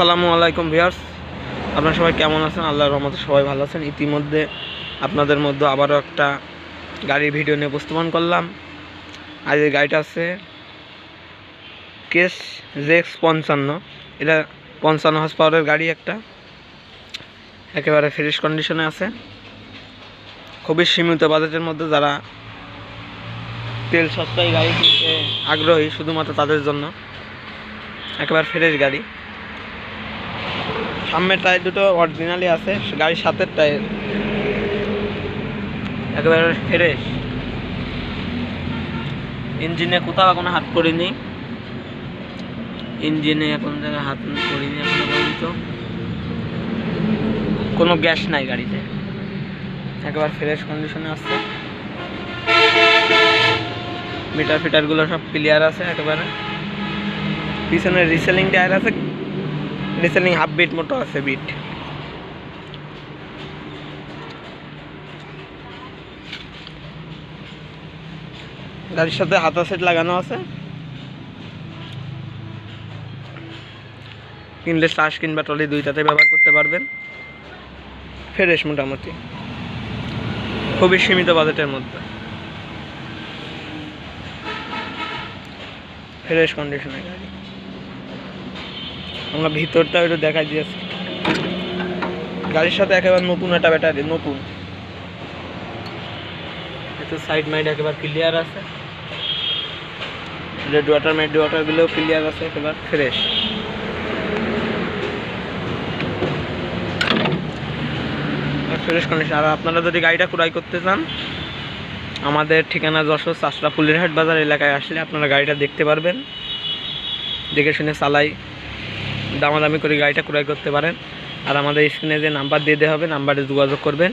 আসসালামু আলাইকুম ভিউয়ার্স। আপনারা সবাই কেমন আছেন? আল্লাহর রহমতে সবাই ভালো আছেন। ইতিমধ্যে আপনাদের মধ্যে আবারও একটা গাড়ির ভিডিও নিয়ে উপস্থাপন করলাম। আজ এই গাড়িটা আছে কেস জেক্স পঞ্চান্ন। এটা পঞ্চান্ন হর্স পাওয়ারের গাড়ি একটা। একেবারে ফ্রেশ কন্ডিশনে আছে। খুবই সীমিত বাজেটের মধ্যে যারা তেল সস্তায় গাড়ি কিনতে আগ্রহী, শুধুমাত্র তাদের জন্য। একেবারে ফ্রেশ গাড়ি। সামনের টায়ার দুটো অরিজিনালি আছে, গাড়ির সাথের টায়ার একেবারে ফ্রেশ ইঞ্জিনে কোথাও কোনো হাত করিনি ইঞ্জিনে এখন জায়গায় হাত করিনি এখনও পর্যন্ত। কোনো গ্যাস নাই গাড়িতে। একেবারে ফ্রেশ কন্ডিশনে আছে মিটার ফিটারগুলো সব ক্লিয়ার আছে একেবারে। পিছনে রিসেলিং টায়ার আছে। রিসেলিং হাফ বিট মতো আছে বিট গাড়ির সাথে হাতা সেট লাগানো আছে। কিনলে শ্বাস কিংবা ট্রলি দুইটাতে ব্যবহার করতে পারবেন। ফ্রেশ মোটামুটি। খুবই সীমিত বাজেটের মধ্যে। ফ্রেশ কন্ডিশনের গাড়ি। আমরা ভিতরটা একটু দেখাই দিয়েছি গাড়ির সাথে একেবারে নতুন একটা ব্যাটারি নতুন। একটু সাইড মাইড একেবারে ক্লিয়ার আছে। রেড ওয়াটার মেড ওয়াটারগুলোও ক্লিয়ার আছে একেবারে ফ্রেশ ফ্রেশ কন্ডিশন আর আপনারা যদি গাড়িটা ক্রয় করতে চান আমাদের ঠিকানা যশোর চাষরা ফুলেরহাট বাজার এলাকায় আসলে আপনারা গাড়িটা দেখতে পারবেন। দেখে শুনে চালাই। দামাদামি করে গাড়িটা ক্রয় করতে পারেন। আর আমাদের স্ক্রিনে যে নাম্বার দিয়ে দেওয়া হবে, নাম্বারে যোগাযোগ করবেন।